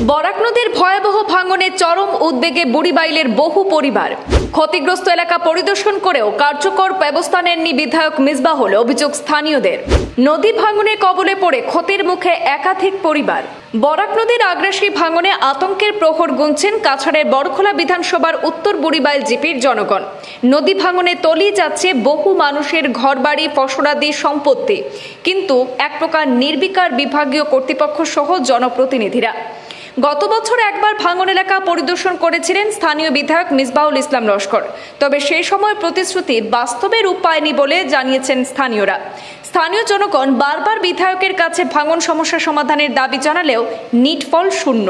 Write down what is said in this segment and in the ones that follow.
বরাক নদীর ভয়াবহ ভাঙনে চরম উদ্বেগে বুড়িবাইলের বহু পরিবার। ক্ষতিগ্রস্ত এলাকা পরিদর্শন করেও কার্যকর ব্যবস্থা নেননি বিধায়ক মিসবাহুল, অভিযোগ স্থানীয়দের। নদী ভাঙনের কবলে পড়ে ক্ষতির মুখে একাধিক পরিবার। বরাক নদীর আগ্রাসী ভাঙনে আতঙ্কের প্রহর গুনছেন কাছাড়ের বড়খোলা বিধানসভার উত্তর বুড়িবাইল জিপির জনগণ। নদী ভাঙনে তলিয়ে যাচ্ছে বহু মানুষের ঘরবাড়ি, ফসলাদি, সম্পত্তি। কিন্তু এক প্রকার নির্বিকার বিভাগীয় কর্তৃপক্ষ সহ জনপ্রতিনিধিরা। গত বছর একবার ভাঙন এলাকা পরিদর্শন করেছিলেন স্থানীয় বিধায়ক মিসবাউল ইসলাম লস্কর। তবে সেই সময় প্রতিশ্রুতি বাস্তবে রূপ পায়নি বলে জানিয়েছেন স্থানীয়রা। স্থানীয় জনগণ বারবার বিধায়কের কাছে ভাঙন সমস্যা সমাধানের দাবি জানালেও নিটফল শূন্য।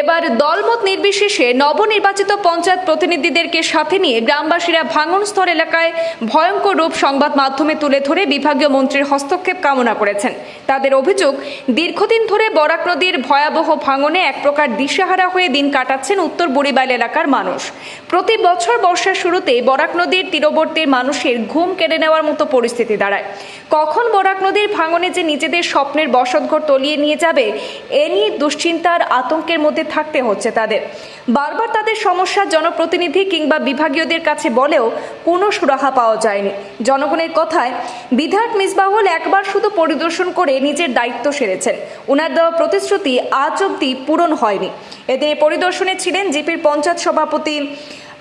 এবার দলমত নির্বিশেষে নবনির্বাচিত পঞ্চায়েত প্রতিনিধিদেরকে সাথে নিয়ে গ্রামবাসীরা ভাঙন স্তর এলাকায় ভয়ঙ্কর রূপ সংবাদ মাধ্যমে তুলে ধরে বিভাগীয় মন্ত্রীর হস্তক্ষেপ কামনা করেছেন। তাদের অভিযোগ, দীর্ঘদিন ধরে বরাক নদীর ভয়াবহ ভাঙনে এক প্রকার দিশাহারা হয়ে দিন কাটাচ্ছেন উত্তর বুড়িবাইল এলাকার মানুষ। প্রতি বছর বর্ষার শুরুতে বরাক নদীর তীরবর্তী মানুষের ঘুম কেড়ে নেওয়ার মতো পরিস্থিতি দাঁড়ায়। কখন বরাক নদীর ভাঙনে যে নিজেদের স্বপ্নের বসতঘর তলিয়ে নিয়ে যাবে, এ নিয়ে দুশ্চিন্তার আতঙ্কের মধ্যে থাকতে হচ্ছে তাদের। বারবার তাদের সমস্যা জনপ্রতিনিধি কিংবা বিভাগীয়দের কাছে বলেও কোনো সুরাহা পাওয়া যায়নি। জনগণের কথায়, বিধায়ক মিসবাহুল একবার শুধু পরিদর্শন করে নিজের দায়িত্ব সেরেছেন। ওনার দেওয়া প্রতিশ্রুতি আজ অব্দি পূরণ হয়নি। এদিন পরিদর্শনে ছিলেন জিপির পঞ্চায়েত সভাপতি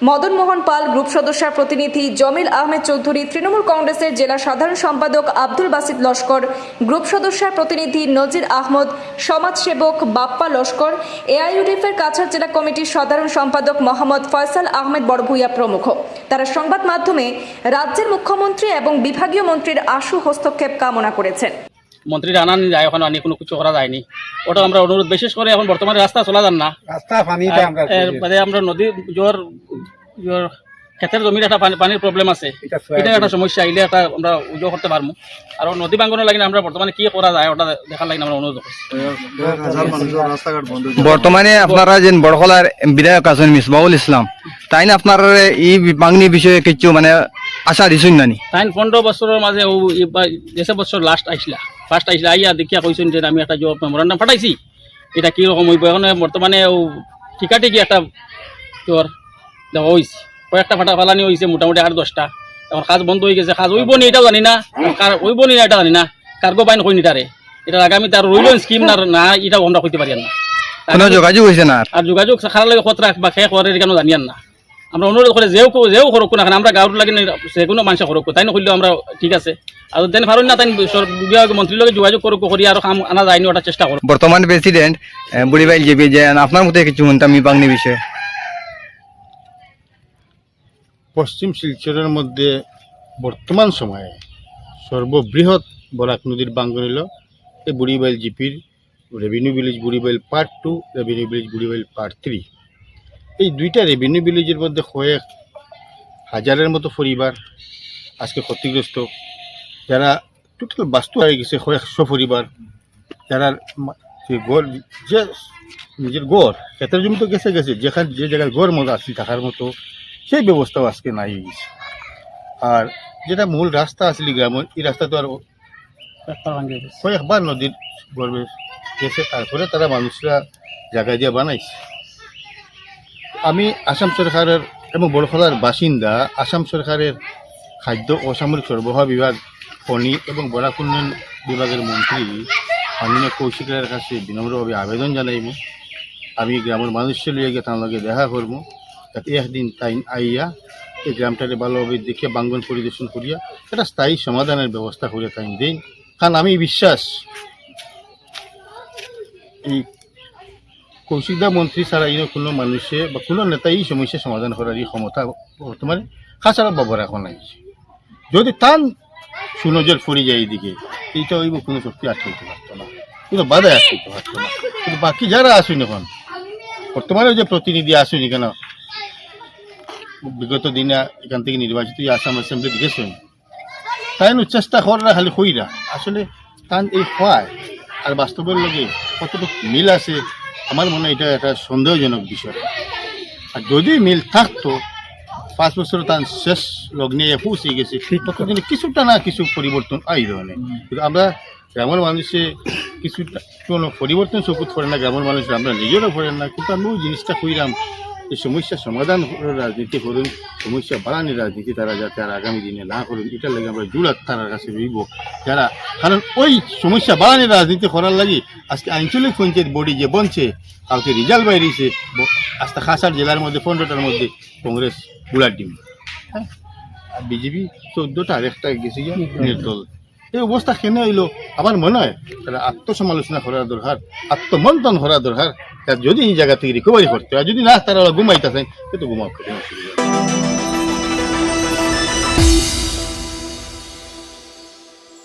মদন মোহন পাল গ্রুপ সদস্যের প্রতিনিধি জমিল আহমেদ চৌধুরী, তৃণমূল কংগ্রেসের জেলা সাধারণ সম্পাদক আব্দুল বাসিদ লস্কর, গ্রুপ সদস্যের প্রতিনিধি নজির আহমদ, সমাজসেবক বাপ্পা লস্কর, এআইইউডিএফের কাছাড় জেলা কমিটির সাধারণ সম্পাদক মোহাম্মদ ফয়সাল আহমেদ বড়ভূইয়া প্রমুখ। তারা সংবাদ মাধ্যমে রাজ্যের মুখ্যমন্ত্রী এবং বিভাগীয় মন্ত্রীর আশু হস্তক্ষেপ কামনা করেছেন। মন্ত্রীরা আনানি যায় এখন আনি কোনো কিছু করা যায়নি। ওটা আমরা অনুরোধ বিশেষ করে এখন বর্তমানে রাস্তা চলা যান না। রাস্তা পানিটা আমরা নদী জোর জোর ক্ষেতের জমির একটা পানি- পানির প্রবলেম আছে। এটা একটা সমস্যা আইলে একটা আমরা উদ্যোগ করতে পারব আর নদী ভাঙ্গনের লাগে আমরা বর্তমানে কি করা যায় ওটা দেখার লাগে আমরা অনুরোধ করছি। বর্তমানে আপনারা যে বড়খলার বিধায়ক আছেন মিসবাউল ইসলাম তাই না আপনার এই বাংনি বিষয়ে কিছু মানে আশা দিছুন নানি? তাই পনেরো বছরের মাঝে ও যেসব বছর লাস্ট আইসলা ফার্স্ট আইসলা আইয়া দেখিয়া কইছেন যে আমি একটা জব মেমোরান্ডাম ফাটাইছি এটা কি রকম হইব এখন বর্তমানে ঠিকাঠিকি একটা তোর দেখা হয়েছে কয়েকটা ফাটা ফালানি হয়েছে মোটামুটি আট দশটা। এখন কাজ বন্ধ হয়ে গেছে। কাজ হইব নি এটাও জানি না। কার হইব নি এটা জানি না। কার্গো বাইন কইনি তারে এটা আগামী তার রইল স্কিম না না এটাও আমরা কইতে পারি না কোনো যোগাযোগ হয়েছে না আর? যোগাযোগ খারাপ লাগে রাখ বা খেয়ে করে কেন জানিয়ান না আমরা অনুরোধ করে যেও যেও করুক না আমরা গাঁৱৰ লাগে যে কোনো মানুষে করুক তাই নকরিলেও আমরা ঠিক আছে। আর তেন পারুন না তাই বিভাগ মন্ত্রীর লগে যোগাযোগ করুক করি আর কাম আনা যায়নি ওটা চেষ্টা করুক বর্তমান প্রেসিডেন্ট বুড়িবাইল জিবি যে আপনার মতে কিছু শুনতাম এই বাংনি বিষয়ে? পশ্চিম শিলচরের মধ্যে বর্তমান সময়ে সর্ববৃহৎ বরাক নদীর বাঙ্গন হল এই বুড়িবাইল জিপির revenue village Buribail part two revenue village Buribail part three এই দুইটা রেভিনিউ ভিলেজের মধ্যে কয়েক হাজারের মতো পরিবার আজকে ক্ষতিগ্রস্ত। যারা টোটাল বাস্তু হয়ে গেছে কয়েকশো পরিবার। যারা গড় যে নিজের গড় ক্ষেতের জমি তো গেছে গেছে যেখানে যে জায়গায় গড় মতো আছে থাকার মতো সেই ব্যবস্থাও আজকে নাই হয়ে গেছে। আর যেটা মূল রাস্তা আসলে গ্রামের এই রাস্তা তো আর কয়েকবার নদীর গর্বে গেছে তারপরে তারা মানুষরা জায়গা দিয়ে বানাইছে। আমি আসাম সরকারের এবং বড়খলার বাসিন্দা আসাম সরকারের খাদ্য অসামরিক সামরিক সরবরাহ বিভাগ খনি এবং বরাক উন্নয়ন বিভাগের মন্ত্রী মাননীয় কৌশিকের কাছে বিনম্রভাবে আবেদন জানাইব। আমি গ্রামের মানুষের লিয়ে গিয়ে তার লগে দেখা করব। যাতে একদিন তাই আইয়া এই গ্রামটাকে ভালোভাবে দেখে বাঙ্গন পরিদর্শন করিয়া একটা স্থায়ী সমাধানের ব্যবস্থা করিয়া তাই দিন। কারণ আমি বিশ্বাস, এই কৌশিকদা মন্ত্রী ছাড়া ইনো কোনো মানুষে বা কোনো নেতাই এই সমস্যা সমাধান করার এই ক্ষমতা বর্তমানে খাসারা বাবার এখন নাই। যদি টান সুনজর পড়ে যায় এইদিকে। এইটা হইব কোনো শক্তি আটকাইতে পারতো না। কিন্তু বাধা আটকাইতে পারতো না। কিন্তু বাকি যারা আসুন এখন, বর্তমানে যে প্রতিনিধি আসুন কেন বিগত দিনে এখান থেকে নির্বাচিত আসাম অ্যাসেম্বলি গেছেন তাই চেষ্টা করা খালি হইরা আসলে তান এই হয়, আর বাস্তবের লগে কতটুকু মিল আছে, আমার মনে হয় এটা একটা সন্দেহজনক বিষয়। আর যদি মিল থাকতো পাঁচ বছর তার শেষ লগ্নে পৌঁছে গেছে ততদিনে কিছুটা না কিছু পরিবর্তন আইল মানে কিন্তু আমরা গ্রামের মানুষে কিছুটা কোনো পরিবর্তন চকুত করে না, গ্রামের মানুষের আমরা নিজেরও করেন না, কিন্তু আমি ওই জিনিসটা কইলাম যে সমস্যা সমাধান রাজনীতি করুন, সমস্যা বাড়ানোর রাজনীতি তারা যাতে আর আগামী দিনে না করুন, এটার লাগে আমরা জোর তার কাছে রইব। যারা কারণ ওই সমস্যা বাড়ানোর রাজনীতি করার লাগে আজকে আঞ্চলিক পঞ্চায়েত বডি যে বনছে, কালকে রেজাল্ট বাইরেছে আজকে খাসার জেলার মধ্যে, পনেরোটার মধ্যে কংগ্রেস বুড়ার ডিম। হ্যাঁ? আর বিজেপি চোদ্দটা, আর একটা গেছে নির্দল। এই অবস্থা কেন হইল? আমার মনে হয়? তারা আত্মসমালোচনা করা দরকার, আত্মমন্থন করা দরকার। যদি এই জায়গা থেকে রিকভারি করতে হয় যদি না তারা ঘুমাইতেছেন তো ঘুমাও